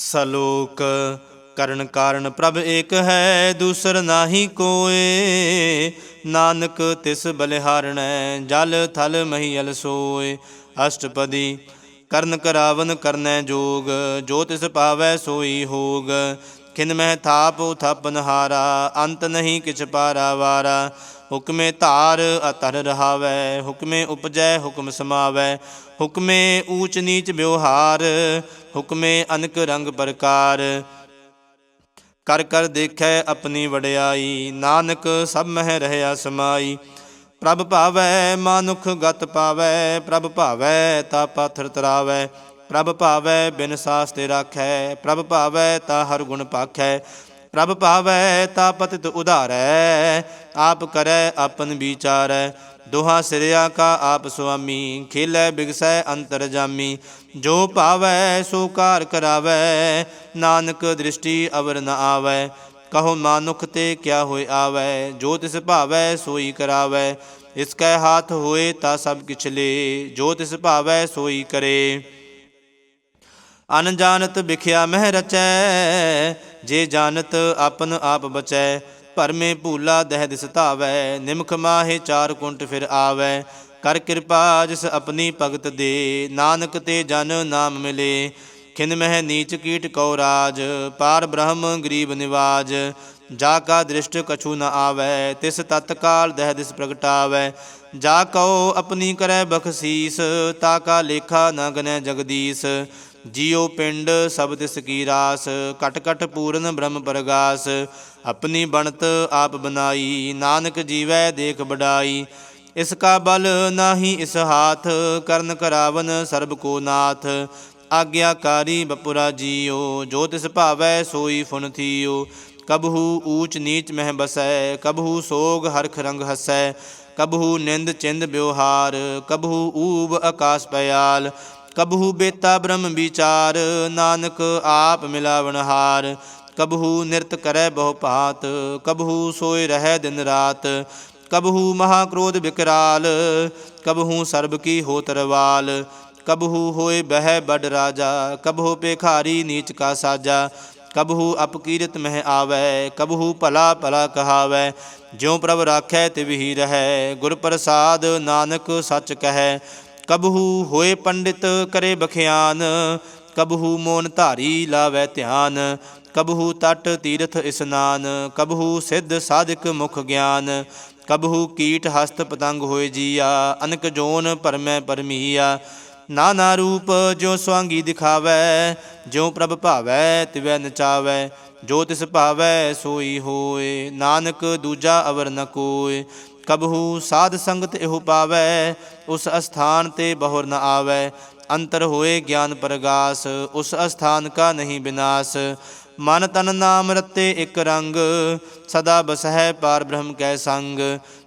ਸਲੋਕ ਕਰਨ ਕਾਰਨ ਪ੍ਰਭ ਏਕ ਹੈ, ਦੂਸਰ ਨਾਹੀ ਕੋਏ। ਨਾਨਕ ਤਿਸ ਬਲਿਹਾਰਣੈ ਜਲ ਥਲ ਮਹੀਲ ਸੋਏ। ਅਸ਼ਟਪਦੀ, ਕਰਨ ਕਰਾਵਨ ਕਰਨੈ ਜੋਗ, ਜੋ ਤਿਸ ਪਾਵੈ ਸੋਈ ਹੋਗ। ਖਿਨ ਮਹਿ ਥਾਪ ਥਪਨ ਹਾਰਾ ਅੰਤ ਨਹੀਂ ਕਿਛ ਪਾਰਾ ਵਾਰਾ। ਹੁਕਮੇ ਧਾਰ ਅਤਰ ਰਹਾਵੈ, ਹੁਕਮੇ ਉਪਜੈ ਹੁਕਮ ਸਮਾਵੈ। ਹੁਕਮੇ ਊਚ ਨੀਚ ਵਿਵਹਾਰ, ਹੁਕਮੇ ਅਨਕ ਰੰਗ ਪ੍ਰਕਾਰ। ਕਰ ਕਰ ਦੇਖੈ ਆਪਣੀ ਵਡਿਆਈ, ਨਾਨਕ ਸਭ ਮਹਿ ਰਹਿਆ ਸਮਾਈ। ਪ੍ਰਭ ਭਾਵੈ, ਮਾਨੁਖ ਗਤ ਪਾਵੈ, ਪ੍ਰਭ ਭਾਵੈ, ਤਾ ਪਾਥਰ ਤਰਾਵੈ। ਪ੍ਰਭ ਭਾਵੈ ਬਿਨ ਸਾਸ ਤੇ ਰਾਖੈ, ਪ੍ਰਭ ਭਾਵੈ ਤਾ ਹਰ ਗੁਣ ਪਾਖੈ, ਪ੍ਰਭ ਭਾਵੈ ਤਾ ਪਤਿਤ ਉਧਾਰੈ, ਆਪ ਕਰੈ ਆਪਨ ਵਿਚਾਰੈ, ਦੁਹਾ ਸਿਰਿਆ ਕਾ ਆਪ ਸੁਆਮੀ, ਖੇਲੇ ਬਿਗਸੈ ਅੰਤਰ ਜਾਮੀ, ਜੋ ਭਾਵੈ ਸੋ ਕਾਰ ਕਰਾਵੈ, ਨਾਨਕ ਦ੍ਰਿਸ਼ਟੀ ਅਵਰ ਨ ਆਵੈ, ਕਹੋ ਮਾਨੁਖ ਤੇ ਕਿਆ ਹੋਇ ਆਵੈ, ਜੋ ਤਿਸ ਭਾਵੈ ਸੋਈ ਕਰਾਵੈ, ਇਸ ਕੈ ਹਾਥ ਹੋਏ ਤਾ ਸਭ ਕਿਛ ਲੇ, ਜੋ ਤਿਸ ਭਾਵੈ ਸੋਈ ਕਰੇ। ਅਨ ਜਾਣਤ ਵਿਖਿਆ ਮਹਿ ਰਚੈ, ਜੇ ਜਾਣਤ ਆਪਨ ਆਪ ਬਚੈ ਭਰਮੇ ਭੂਲਾ ਦਹਿ ਦਿਸ ਧਾਵੈ, ਨਿਮਖ ਮਾਹੇ ਚਾਰ ਕੁੰਟ ਫਿਰ ਆਵੈ। ਕਰ ਕਿਰਪਾ ਜਿਸ ਆਪਣੀ ਭਗਤ ਦੇ, ਨਾਨਕ ਤੇ ਜਨ ਨਾਮ ਮਿਲੇ। ਖਿਨ ਮਹਿ ਨੀਚ ਕੀਟ ਕਉ ਰਾਜ, ਪਾਰ ਬ੍ਰਹਮ ਗਰੀਬ ਨਿਵਾਜ। ਜਾ ਕਾ ਦ੍ਰਿਸ਼ਟ ਕਛੂ ਨ ਆਵੈ, ਤਿਸ ਤਤਕਾਲ ਦਹਿ ਦਿਸ ਪ੍ਰਗਟਾਵੈ। ਜਾ ਕਉ ਆਪਣੀ ਕਰੈ ਬਖਸੀਸ, ਤਾ ਕਾ ਲੇਖਾ ਨ ਗਨੈ ਜਗਦੀਸ਼। ਜੀਉ ਪਿੰਡ ਸਭ ਤਿਸ ਕੀ ਰਾਸ ਕਟ ਕਟ ਪੂਰਨ ਬ੍ਰਹਮ ਪ੍ਰਗਾਸ, ਆਪਣੀ ਬਣਤ ਆਪ ਬਨਾਈ ਨਾਨਕ ਜੀਵੈ ਦੇਖ ਬਡਾਈ ਇਸ ਕਾ ਬਲ ਨਾਹੀ ਇਸ ਹਾਥ, ਕਰਨ ਕਰਾਵਨ ਸਰਬ ਕੋ ਨਾਥ, ਆਗਿਆਕਾਰੀ ਬਪੁਰਾ ਜੀਓ, ਜੋ ਤਿਸ ਭਾਵੈ ਸੋਈ ਫੁਨ ਥੀਓ, ਕਬਹੂ ਊਚ ਨੀਚ ਮਹਿ ਬਸੈ, ਕਬਹੂ ਸੋਗ ਹਰਖ ਰੰਗ ਹਸੈ, ਕਬਹੂ ਨਿੰਦ ਚਿੰਦ ਬਿਵਹਾਰ, ਕਬਹੂ ਊਬ ਆਕਾਸ ਪਿਆਲ ਕਬਹੂ ਬੇਤਾ ਬ੍ਰਹਮ ਵਿਚਾਰ, ਨਾਨਕ ਆਪ ਮਿਲਾਵਣ ਹਾਰ। ਕਬਹੂ ਨਿਰਤ ਕਰੈ ਬਹੁ ਭਾਤ, ਕਬਹੂ ਸੋਏ ਰਹਿ ਦਿਨ ਰਾਤ। ਕਬਹੂ ਮਹਾ ਕ੍ਰੋਧ ਵਿਕਰਾਲ ਕਬਹੂ ਸਰਬ ਕੀ ਹੋ ਤਰਵਾਲ ਕਬਹੂ ਹੋਏ ਬਹਿ ਬੜ ਰਾਜਾ, ਕਬਹੂ ਪੇਖਾਰੀ ਨੀਚ ਕਾ ਸਾਜਾ। ਕਬਹੂ ਅਪਕੀਰਤ ਮਹਿ ਆਵੈ, ਕਬਹੂ ਭਲਾ ਭਲਾ ਕਹਾਵੈ। ਜਿਉ ਪ੍ਰਭ ਰਾਖੈ ਤਿਵਹੀ ਰਹੈ, ਗੁਰ ਪ੍ਰਸਾਦ ਨਾਨਕ ਸੱਚ ਕਹੈ। ਕਬਹੂ ਹੋਏ ਪੰਡਿਤ ਕਰੇ ਬਖਿਆਨ, ਕਬਹੂ ਮੋਨ ਧਾਰੀ ਲਾਵੈ ਧਿਆਨ, ਕਬਹੂ ਤਟ ਤੀਰਥ ਇਸਨਾਨ, ਕਬਹੂ ਸਿੱਧ ਸਾਧਿਕ ਮੁਖ ਗਿਆਨ, ਕਬਹੂ ਕੀਟ ਹਸਤ ਪਤੰਗ ਹੋਏ ਜੀਆ, ਅਨਕ ਜੋਨ ਪਰਮੈ ਪਰਮੀਆ ਨਾਨਾ ਰੂਪ ਜੋ ਸਵਾਂਗੀ ਦਿਖਾਵੈ ਜਿਉ ਪ੍ਰਭ ਭਾਵੈ ਤਿਵੈ ਨਚਾਵੈ ਜੋ ਤਿਸ ਭਾਵੈ ਸੋਈ ਹੋਏ, ਨਾਨਕ ਦੂਜਾ ਅਵਰ ਨ ਕੋਏ। ਕਬਹੂ ਸਾਧ ਸੰਗਤ ਇਹੋ ਪਾਵੈ, ਉਸ ਅਸਥਾਨ ਤੇ ਬਹੁਰ ਨ ਆਵੈ। ਅੰਤਰ ਹੋਏ ਗਿਆਨ ਪ੍ਰਗਾਸ, ਉਸ ਅਸਥਾਨ ਕਾ ਨਹੀਂ ਬਿਨਾਸ਼। ਮਨ ਤਨ ਨਾਮ ਰਤੇ ਇਕ ਰੰਗ, ਸਦਾ ਬਸਹਿ ਪਾਰ ਬ੍ਰਹਮ ਕੈ ਸੰਗ।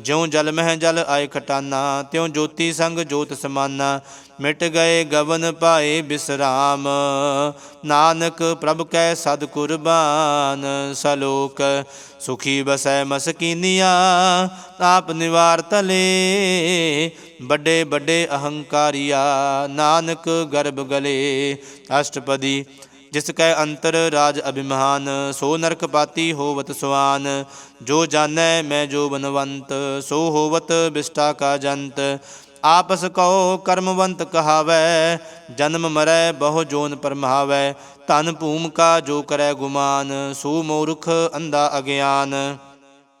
ਜਿਉ ਜਲ ਮਹਿ ਜਲ ਆਏ ਖਟਾਨਾ, ਤਿਉ ਜੋਤੀ ਸੰਗ ਜੋਤ ਸਮਾਨਾ। ਮਿਟ ਗਏ ਗਵਨ ਪਾਏ ਬਿਸਰਾਮ, ਨਾਨਕ ਪ੍ਰਭ ਕੈ ਸਦ ਕੁਰਬਾਨ। ਸਲੋਕ, ਸੁਖੀ ਬਸੈ ਮਸਕੀਨੀਆ ਆਪ ਨਿਵਾਰ ਤਲੇ। ਵੱਡੇ ਵੱਡੇ ਅਹੰਕਾਰੀਆ, ਨਾਨਕ ਗਰਭ ਗਲੇ। ਅਸ਼ਟਪਦੀ ਜਿਸ ਕੈ ਅੰਤਰ ਰਾਜ ਅਭਿਮਾਨ, ਸੋ ਨਰਕ ਪਾਤੀ ਹੋਵਤ ਸੁਆਨ। ਜੋ ਜਾਣੈ ਮੈਂ ਜੋ ਬਨਵੰਤ ਸੋ ਹੋਵਤ ਬਿਸਟਾ ਕਾ ਜੰਤ। ਆਪਸ ਕਉ ਕਰਮਵੰਤ ਕਹਾਵੈ, ਜਨਮ ਮਰੈ ਬਹੁ ਜੋਨ ਪਰਮਾਵੈ। ਧਨ ਭੂਮ ਕਾ ਜੋ ਕਰੈ ਗੁਮਾਨ, ਸੋ ਮੂਰਖ ਅੰਧਾ ਅਗਿਆਨ।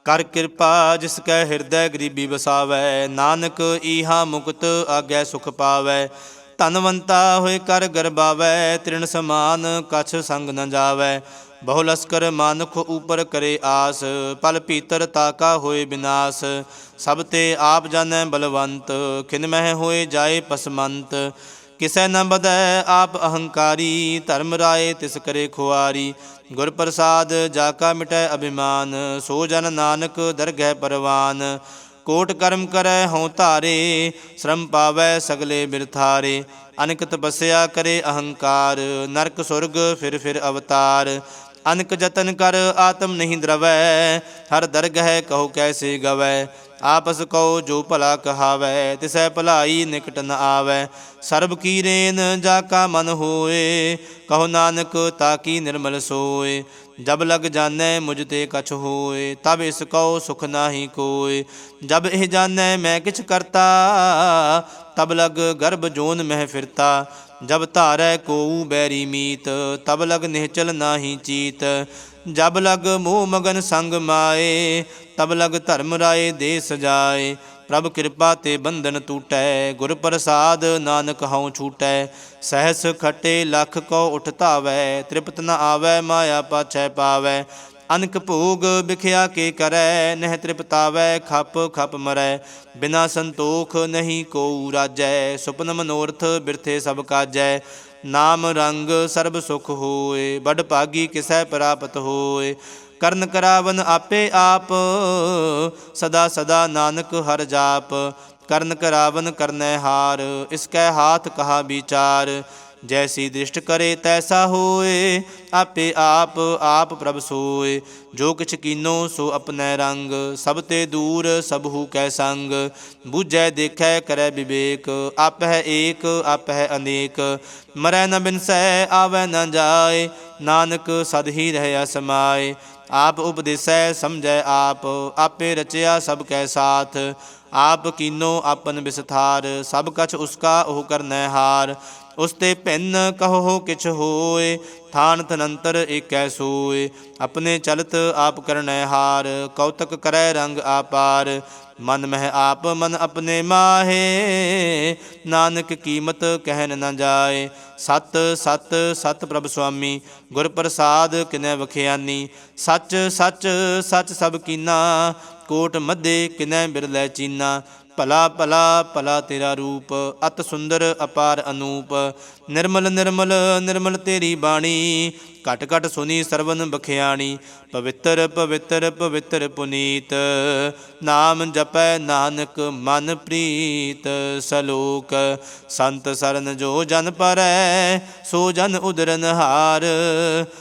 ਕਰ ਕਿਰਪਾ ਜਿਸ ਕੈ ਹਿਰਦੈ ਗਰੀਬੀ ਵਸਾਵੈ, ਨਾਨਕ ਈਹਾ ਮੁਕਤ ਆਗੈ ਸੁਖ ਪਾਵੈ। ਧਨਵੰਤਾ ਹੋਏ ਕਰ ਗਰਬਾਵੈ ਤ੍ਰਿਣ ਸਮਾਨ ਕਛ ਸੰਗ ਨ ਜਾਵੈ। ਬਹੁ ਲਸਕਰ ਮਾਨੁਖ ਉਪਰ ਕਰੇ ਆਸ, ਪਲ ਪੀਤਰ ਤਾਕਾ ਹੋਏ ਬਿਨਾਸ਼। ਸਭ ਤੇ ਆਪ ਜਾਣੈ ਬਲਵੰਤ, ਖਿਨ ਮਹਿ ਹੋਏ ਜਾਏ ਪਸਮੰਤ। ਕਿਸੈ ਨ ਬਦੈ ਆਪ ਅਹੰਕਾਰੀ, ਧਰਮ ਰਾਏ ਤਿਸ ਕਰੇ ਖੁਆਰੀ। ਗੁਰ ਪ੍ਰਸਾਦ ਜਾ ਕਾ ਮਿਟੈ ਅਭਿਮਾਨ, ਸੋ ਜਨ ਨਾਨਕ ਦਰਗਹਿ ਪਰਵਾਨ। ਕੋਟ ਕਰਮ ਕਰੈ ਹਉ ਧਾਰੇ, ਸ਼ਰਮ ਪਾਵੈ ਸਗਲੇ ਬਿਰਥਾਰੇ ਅਨਕ ਤਪੱਸਿਆ ਕਰੇ ਅਹੰਕਾਰ, ਨਰਕ ਸੁਰਗ ਫਿਰ ਫਿਰ ਅਵਤਾਰ। ਅਨਕ ਜਤਨ ਕਰ ਆਤਮ ਨਹੀਂ ਦਰਵੈ, ਹਰ ਦਰਗ ਹੈ ਕਹੋ ਕੈਸੇ ਗਵੈ। ਆਪਸ ਕਉ ਜੋ ਭਲਾ ਕਹਾਵੈ, ਤਿਸੈ ਭਲਾਈ ਨਿਕਟ ਨ ਆਵੈ। ਸਰਬ ਕੀ ਰੇਨ ਜਾ ਕਾ ਮਨ ਹੋਏ, ਕਹੋ ਨਾਨਕ ਤਾਕੀ ਨਿਰਮਲ ਸੋਏ। ਜਬ ਲਗ ਜਾਣੈ ਮੁਝ ਤੇ ਕਛ ਹੋਏ, ਤਬ ਇਸ ਕਉ ਸੁਖ ਨਾਹੀ ਕੋਏ। ਜਬ ਇਹ ਜਾਣੈ ਮੈਂ ਕਿਛ ਕਰਤਾ, ਤਬ ਲਗ ਗਰਭ ਜੋਨ ਮਹਿ ਫਿਰਤਾ। ਜਬ ਧਾਰੈ ਕੋਊ ਬੈਰੀ ਮੀਤ, ਤਬ ਲਗ ਨਿਹਚਲ ਨਾਹੀ ਚੀਤ। ਜਬ ਲਗ ਮੋਹ ਮਗਨ ਸੰਗ ਮਾਏ, ਤਬ ਲਗ ਧਰਮ ਰਾਏ ਦੇ ਸਜਾਏ। ਪ੍ਰਭ ਕਿਰਪਾ ਤੇ ਬੰਧਨ ਟੂਟੈ, ਗੁਰ ਪ੍ਰਸਾਦ ਨਾਨਕ ਹਉ ਛੂਟੈ। ਸਹਿਸ ਖਟੇ ਲੱਖ ਕੋ ਉਠ ਧਾਵੈ, ਤ੍ਰਿਪਤ ਨ ਆਵੈ ਮਾਇਆ ਪਾਛੈ ਪਾਵੈ। ਅਨਕ ਭੋਗ ਵਿਖਿਆ ਕੇ ਕਰੈ, ਨਹਿ ਤ੍ਰਿਪਤਾਵੈ ਖਪ ਖਪ ਮਰੈ। ਬਿਨਾ ਸੰਤੋਖ ਨਹੀਂ ਕੋ ਰਾਜੈ, ਸੁਪਨ ਮਨੋਰਥ ਬਿਰਥੇ ਸਭ ਕਾਜੈ। ਨਾਮ ਰੰਗ ਸਰਬ ਸੁਖ ਹੋਏ ਬੜ ਭਾਗੀ ਕਿਸੈ ਪ੍ਰਾਪਤ ਹੋਏ। ਕਰਨ ਕਰਾਵਨ ਆਪੇ ਆਪ, ਸਦਾ ਸਦਾ ਨਾਨਕ ਹਰ ਜਾਪ। ਕਰਨ ਕਰਾਵਨ ਕਰਨੈ ਹਾਰ, ਇਸ ਕੈ ਹਾਥ ਕਹਾ ਵਿਚਾਰ। ਜੈਸੀ ਦ੍ਰਿਸ਼ਟ ਕਰੇ ਤੈਸਾ ਹੋਏ ਆਪੇ ਆਪ ਆਪ ਪ੍ਰਭ ਸੋਏ ਜੋ ਕਿਛ ਕੀਨੋ ਸੋ ਆਪਣੈ ਰੰਗ ਸਭ ਤੇ ਦੂਰ ਸਭੂ ਕੈ ਸੰਗ ਬੂਝੈ ਦੇਖੈ ਕਰੈ ਵਿਵੇਕ ਆਪ ਹੈ ਏਕ ਆਪ ਹੈ ਅਨੇਕ ਮਰੈ ਨ ਬਿਨਸੈ ਆਵੈ ਨ ਜਾਏ ਨਾਨਕ ਸਦ ਹੀ ਰਹਿਆ ਸਮਾਏ ਆਪ ਉਪਦੇਸੈ ਸਮਝੈ ਆਪ ਆਪੇ ਰਚਿਆ ਸਭ ਕੈ ਸਾਥ ਆਪ ਕੀਨੋ ਆਪਨ ਵਿਸਥਾਰ ਸਭ ਕਛ ਉਸਕਾ ਉਹ ਕਰਨੈ ਹਾਰ ਉਸ ਤੇ ਭਿੰਨ ਕਹੋ ਕਿਛ ਹੋਏ, ਥਾਨ ਤਨੰਤਰ ਏਕੈ ਸੋਏ। ਆਪਣੇ ਚਲਤ ਆਪ ਕਰਨੈ ਹਾਰ ਕੌਤਕ ਕਰੈ ਰੰਗ ਆਪਾਰ। ਮਨ ਮਹਿ ਆਪ, ਮਨ ਆਪਣੇ ਮਾਹੇ, ਨਾਨਕ ਕੀਮਤ ਕਹਿਨ ਨ ਜਾਏ। ਸਤ ਸਤ ਸਤ ਪ੍ਰਭ ਸੁਆਮੀ, ਗੁਰ ਪ੍ਰਸਾਦ ਕਿਨੈ ਵਖਿਆਨੀ। ਸੱਚ ਸੱਚ ਸੱਚ ਸਭ ਕੀਨਾ, ਕੋਟ ਮਧੇ ਕਿਨੈ ਬਿਰਲੇ ਚੀਨਾ। ਭਲਾ ਭਲਾ ਭਲਾ ਤੇਰਾ ਰੂਪ ਅਤ ਸੁੰਦਰ ਅਪਾਰ ਅਨੂਪ। ਨਿਰਮਲ ਨਿਰਮਲ ਨਿਰਮਲ ਤੇਰੀ ਬਾਣੀ। ਘਟ ਘਟ ਸੁਨੀ ਸਰਵਨ ਬਖਿਆਣੀ, ਪਵਿੱਤਰ ਪਵਿੱਤਰ ਪਵਿੱਤਰ ਪੁਨੀਤ। ਨਾਮ ਜਪੈ ਨਾਨਕ ਮਨ ਪ੍ਰੀਤ ਸਲੋਕ। ਸੰਤ ਸਰਨ ਜੋ ਜਨ ਪਰੈ, ਸੋ ਜਨ ਉਦਰਨ ਹਾਰ।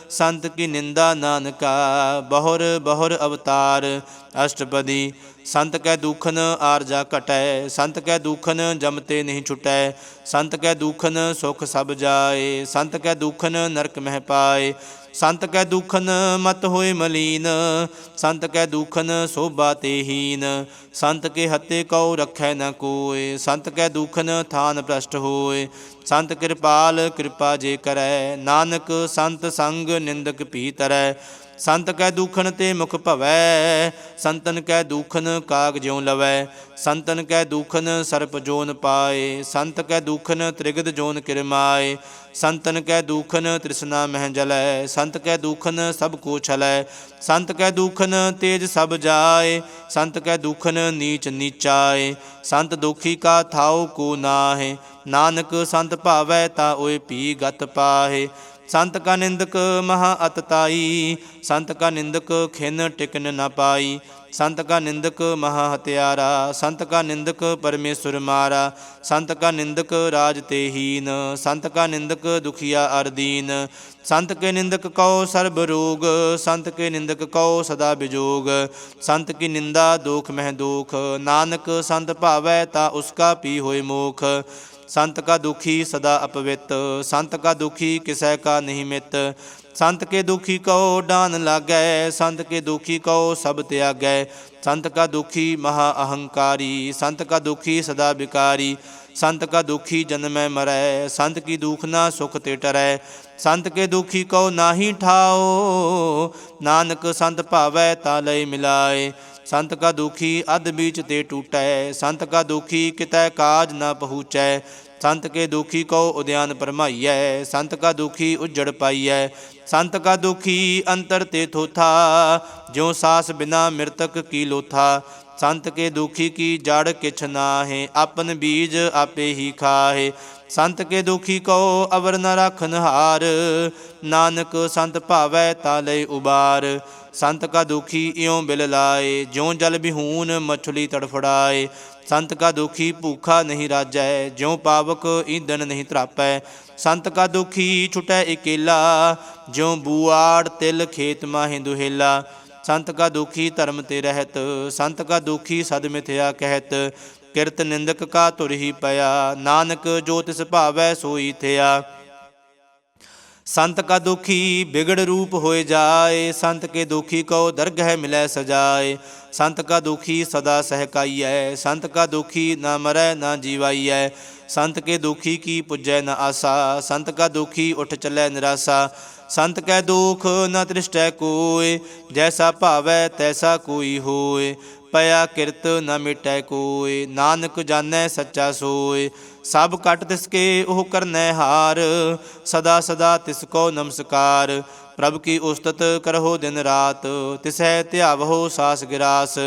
ਸੰਤ ਕੀ ਨਿੰਦਾ ਨਾਨਕਾ, ਬਹੁਰ ਬਹੁਰ ਅਵਤਾਰ। ਅਸ਼ਟਪਦੀ, ਸੰਤ ਕੈ ਦੁਖਨ ਆਰਜਾ ਘਟੈ, ਸੰਤ ਕੈ ਦੁਖਨ ਜਮਤੇ ਨਹੀਂ ਛੁਟੈ। ਸੰਤ ਕੈ ਦੁਖਨ ਸੁਖ ਸਭ ਜਾਏ, ਸੰਤ ਕੈ ਦੁਖਨ ਨਰਕ ਮਹਿ ਪਾਏ, ਸੰਤ ਕੈ ਦੁਖਨ ਮਤ ਹੋਏ ਮਲੀਨ, ਸੰਤ ਕੈ ਦੁਖਨ ਸੋਭਾ ਤੇ ਹੀਨ, ਸੰਤ ਕੇ ਹੱਤੇ ਕਉ ਰਖੈ ਨ ਕੋਏ, ਸੰਤ ਕੈ ਦੁਖਨ ਥਾਨ ਭ੍ਰਸ਼ਟ ਹੋਏ, ਸੰਤ ਕਿਰਪਾਲ ਕਿਰਪਾ ਜੇ ਕਰੈ, ਨਾਨਕ ਸੰਤ ਸੰਗ ਨਿੰਦਕ ਭੀ ਤਰੈ ਸੰਤ ਕੈ ਦੁਖਨ ਤੇ ਮੁਖ ਭਵੈ, ਸੰਤਨ ਕੈ ਦੁਖਨ ਕਾਗ ਜਿਉ ਲਵੈ, ਸੰਤਨ ਕੈ ਦੁਖਨ ਸਰਪ ਜੋਨ ਪਾਏ, ਸੰਤ ਕੈ ਦੁਖਨ ਤ੍ਰਿਗਦ ਜੋਨ ਕਿਰਮਾਏ ਸੰਤਨ ਕੈ ਦੁਖਨ ਤ੍ਰਿਸ਼ਨਾ ਮਹਿ ਜਲੈ, ਸੰਤ ਕੈ ਦੁਖਨ ਸਭ ਕੋ ਛਲੈ, ਸੰਤ ਕੈ ਦੁਖਨ ਤੇਜ ਸਭ ਜਾਏ, ਸੰਤ ਕੈ ਦੁਖਨ ਨੀਚ ਨੀਚਾਏ, ਸੰਤ ਦੁਖੀ ਕਾ ਥਾਉ ਕੋ ਨਾਹੇ, ਨਾਨਕ ਸੰਤ ਭਾਵੈ ਤਾ ਓਏ ਪੀ ਗਤ ਪਾਹੇ ਸੰਤ ਕਾ ਨਿੰਦਕ ਮਹਾ ਅਤਤਾਈ ਸੰਤ ਕਾ ਨਿੰਦਕ ਖਿਨ ਟਿਕਨ ਨ ਪਾਈ। ਸੰਤ ਕਾ ਨਿੰਦਕ ਮਹਾ ਹਤਿਆਰਾ, ਸੰਤ ਕਾ ਨਿੰਦਕ ਪਰਮੇਸ਼ੁਰ ਮਾਰਾ। ਸੰਤ ਕਾ ਨਿੰਦਕ ਰਾਜ ਤੇ ਹੀਨ, ਸੰਤ ਕਾ ਨਿੰਦਕ ਦੁਖੀਆ ਅਰਦੀਨ ਸੰਤ ਕੇ ਨਿੰਦਕ ਕਉ ਸਰਬ ਰੋਗ, ਸੰਤ ਕੇ ਨਿੰਦਕ ਕਉ ਸਦਾ ਬਿਜੋਗ। ਸੰਤ ਕੀ ਨਿੰਦਾ ਦੋਖ ਮਹਿ ਦੋਖ, ਨਾਨਕ ਸੰਤ ਭਾਵੈ ਤਾ ਉਸਕਾ ਪੀ ਹੋਏ ਮੋਖ। ਸੰਤ ਕਾ ਦੁਖੀ ਸਦਾ ਅਪਵਿੱਤ, ਸੰਤ ਕਾ ਦੁਖੀ ਕਿਸੈ ਕਾ ਨਹੀਂ ਮਿਤ। ਸੰਤ ਕੇ ਦੁਖੀ ਕਉ ਡਾਨ ਲਾਗੈ, ਸੰਤ ਕੇ ਦੁਖੀ ਕਉ ਸਭ ਤਿਆਗੈ। ਸੰਤ ਕਾ ਦੁਖੀ ਮਹਾ ਅਹੰਕਾਰੀ, ਸੰਤ ਕਾ ਦੁਖੀ ਸਦਾ ਵਿਕਾਰੀ ਸੰਤ ਕਾ ਦੁਖੀ ਜਨਮੈ ਮਰੈ, ਸੰਤ ਕੀ ਦੁਖ ਨਾ ਸੁਖ ਤੇ ਟਰੈ। ਸੰਤ ਕੇ ਦੁਖੀ ਕਉ ਨਾਹੀ ਠਾਓ, ਨਾਨਕ ਸੰਤ ਭਾਵੈ ਤਾ ਲਈ ਮਿਲਾਏ ਸੰਤ ਕਾ ਦੁਖੀ ਅਧ ਬੀਚ ਤੇ ਟੂਟੈ, ਸੰਤ ਕਾ ਦੁਖੀ ਕਿਤੈ ਕਾਜ ਨਾ ਪਹੁੰਚੈ। ਸੰਤ ਕੇ ਦੁਖੀ ਕਉ ਉਦਿਆਨ ਪਰਮਾਈਐ ਸੰਤ ਕਾ ਦੁਖੀ ਉਜੜ ਪਾਈਐ। ਸੰਤ ਕਾ ਦੁਖੀ ਅੰਤਰ ਤੇ ਥੋਥਾ, ਜਿਉ ਸਾਸ ਬਿਨਾ ਮਿਰਤਕ ਕੀ ਲੋਥਾ। ਸੰਤ ਕੇ ਦੁਖੀ ਕੀ ਜੜ ਕਿਛ ਨਾਹੇ, ਆਪਨ ਬੀਜ ਆਪੇ ਹੀ ਖਾਹੇ। ਸੰਤ ਕੇ ਦੁਖੀ ਕਉ, ਅਵਰ ਨ ਰਾਖਨ ਹਾਰ। ਨਾਨਕ ਸੰਤ ਭਾਵੈ ਤਾ ਲਈ ਉਬਾਰ। ਸੰਤ ਕਾ ਦੁਖੀ ਇਉ ਬਿਲ ਲਾਏ, ਜਿਉ ਜਲ ਬਿਹੂਨ ਮਛਲੀ ਤੜਫੜਾਏ। ਸੰਤ ਕਾ ਦੁਖੀ ਭੂਖਾ ਨਹੀਂ ਰਾਜੈ, ਜਿਉ ਪਾਵਕ ਈਂਦਨ ਨਹੀਂ ਤਰਾਪੈ ਸੰਤ ਕਾ ਦੁਖੀ ਛੁਟੈ ਇਕੇਲਾ, ਜਿਉ ਬੂਆੜ ਤਿਲ ਖੇਤ ਮਾਹਿ ਦੁਹੇਲਾ। ਸੰਤ ਕਾ ਦੁਖੀ ਧਰਮ ਤੇ ਰਹਿਤ, ਸੰਤ ਕਾ ਦੁਖੀ ਸਦ ਮਿਥਿਆ ਕਹਿਤ। ਕਿਰਤ ਨਿੰਦਕ ਕਾ ਧੁਰ ਹੀ ਪਿਆ, ਨਾਨਕ ਜੋ ਤਿਸ ਭਾਵੈ ਸੋਈ ਥਿਆ। ਸੰਤ ਕਾ ਦੁਖੀ ਬਿਗੜ ਰੂਪ ਹੋਏ ਜਾਏ, ਸੰਤ ਕੇ ਦੁਖੀ ਕੋ ਦਰਗਹਿ ਮਿਲੈ ਸਜਾਏ। ਸੰਤ ਕਾ ਦੁਖੀ ਸਦਾ ਸਹਿਕਾਈਐ, ਸੰਤ ਕਾ ਦੁਖੀ ਨਾ ਮਰੈ ਨਾ ਜੀਵਾਈਐ। ਸੰਤ ਕੇ ਦੁਖੀ ਕੀ ਪੁੱਜੈ ਨ ਆਸਾ, ਸੰਤ ਕਾ ਦੁਖੀ ਉਠ ਚੱਲੈ ਨਿਰਾਸਾ। ਸੰਤ ਕੈ ਦੁਖ ਨ ਤ੍ਰਿਸ਼ਟੈ ਕੋਇ ਜੈਸਾ ਭਾਵੈ ਤੈਸਾ ਕੋਈ ਹੋਏ। ਪਿਆ ਕਿਰਤ ਨ ਮਿਟੈ ਕੋਇ, ਨਾਨਕ ਜਾਣੈ ਸੱਚਾ ਸੋਇ। ਸਭ ਕਟ ਤਿਸ ਕੇ ਉਹ ਕਰਨੈ ਹਾਰ, ਸਦਾ ਸਦਾ ਤਿਸ ਕੋ ਨਮਸਕਾਰ। ਪ੍ਰਭ ਕੀ ਉਸਤਤ ਕਰਹੁ ਦਿਨ ਰਾਤ ਤਿਸੈ ਧਿਆਵਹੁ ਸਾਸ ਗਿਰਾਸ।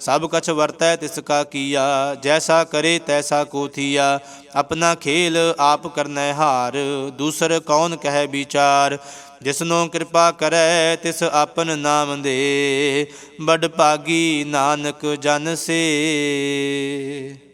ਸਭ ਕਛ ਵਰਤੈ ਤਿਸ ਕਾ ਕੀਆ, ਜੈਸਾ ਕਰੇ ਤੈਸਾ ਕੋ ਥੀਆ। ਆਪਣਾ ਖੇਲ ਆਪ ਕਰਨੈ ਹਾਰ, ਦੂਸਰ ਕੌਣ ਕਹੈ ਵਿਚਾਰ। ਜਿਸਨੋ ਕਿਰਪਾ ਕਰੈ ਤਿਸ ਆਪਨ ਨਾਮ ਦੇ। ਬੜ ਭਾਗੀ ਨਾਨਕ ਜਨ ਸੇ।